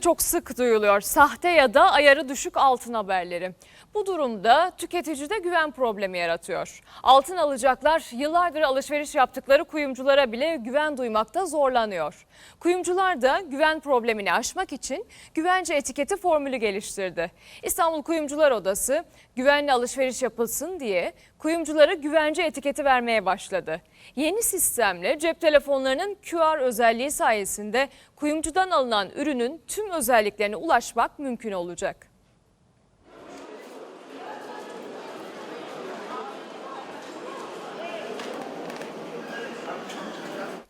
Çok sık duyuluyor sahte ya da ayarı düşük altın haberleri. Bu durumda tüketicide güven problemi yaratıyor. Altın alacaklar yıllardır alışveriş yaptıkları kuyumculara bile güven duymakta zorlanıyor. Kuyumcular da güven problemini aşmak için güvence etiketi formülü geliştirdi. İstanbul Kuyumcular Odası güvenli alışveriş yapılsın diye kuyumculara güvence etiketi vermeye başladı. Yeni sistemle cep telefonlarının QR özelliği sayesinde kuyumcudan alınan ürünün tüm özelliklerine ulaşmak mümkün olacak.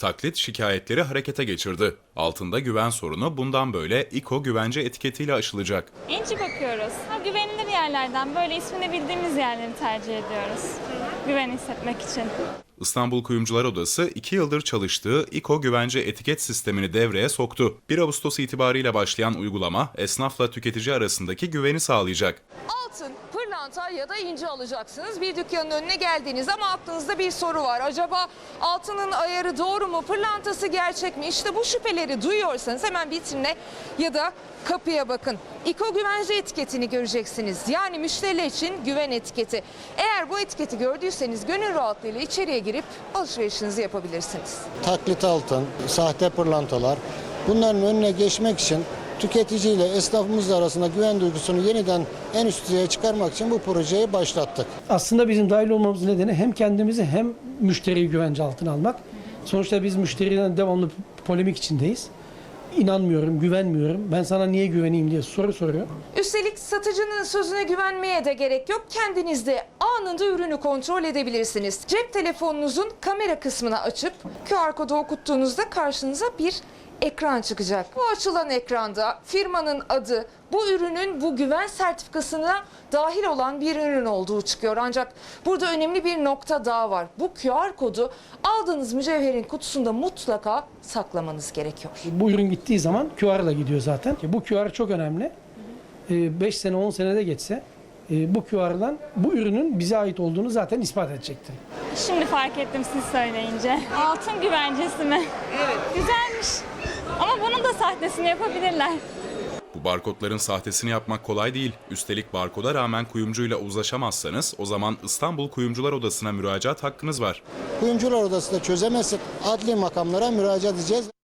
Taklit şikayetleri harekete geçirdi. Altında güven sorunu bundan böyle İKO güvence etiketiyle aşılacak. İnci bakıyoruz. Ha, güvenilir yerlerden böyle ismini bildiğimiz yerleri tercih ediyoruz. Güven hissetmek için. İstanbul Kuyumcular Odası 2 yıldır çalıştığı İKO güvence etiket sistemini devreye soktu. 1 Ağustos itibariyle başlayan uygulama esnafla tüketici arasındaki güveni sağlayacak. altın, pırlanta ya da inci alacaksınız. Bir dükkanın önüne geldiniz ama aklınızda bir soru var. Acaba altının ayarı doğru mu, pırlantası gerçek mi? İşte bu şüpheleri duyuyorsanız hemen vitrine ya da kapıya bakın. İko güvence etiketini göreceksiniz. Yani müşteriler için güven etiketi. Eğer bu etiketi gördüyseniz gönül rahatlığıyla içeriye girip alışverişinizi yapabilirsiniz. taklit altın, sahte pırlantalar bunların önüne geçmek için tüketiciyle esnafımız arasında güven duygusunu yeniden en üst düzeye çıkarmak için bu projeyi başlattık. Aslında bizim dahil olmamızın nedeni hem kendimizi hem müşteriyi güvence altına almak. Sonuçta biz müşteriyle devamlı polemik içindeyiz. İnanmıyorum, güvenmiyorum. Ben sana niye güveneyim diye soru soruyor. Üstelik satıcının sözüne güvenmeye de gerek yok. Kendiniz de anında ürünü kontrol edebilirsiniz. Cep telefonunuzun kamera kısmını açıp QR kodu okuttuğunuzda karşınıza bir ekran çıkacak. Bu açılan ekranda firmanın adı, bu ürünün bu güven sertifikasına dahil olan bir ürün olduğu çıkıyor. Ancak burada önemli bir nokta daha var. Bu QR kodu aldığınız mücevherin kutusunda mutlaka saklamanız gerekiyor. Bu ürün gittiği zaman QR ile gidiyor zaten. Bu QR çok önemli. 5 sene 10 senede geçse e, bu QR'dan bu ürünün bize ait olduğunu zaten ispat edecektir. Şimdi fark ettim siz söyleyince. Altın güvencesi mi? Evet. Güzelmiş. Da sahtesini yapabilirler. Bu barkodların sahtesini yapmak kolay değil. Üstelik barkoda rağmen kuyumcuyla uzlaşamazsanız o zaman İstanbul Kuyumcular Odası'na müracaat hakkınız var. Kuyumcular Odası da çözemezsek adli makamlara müracaat edeceğiz.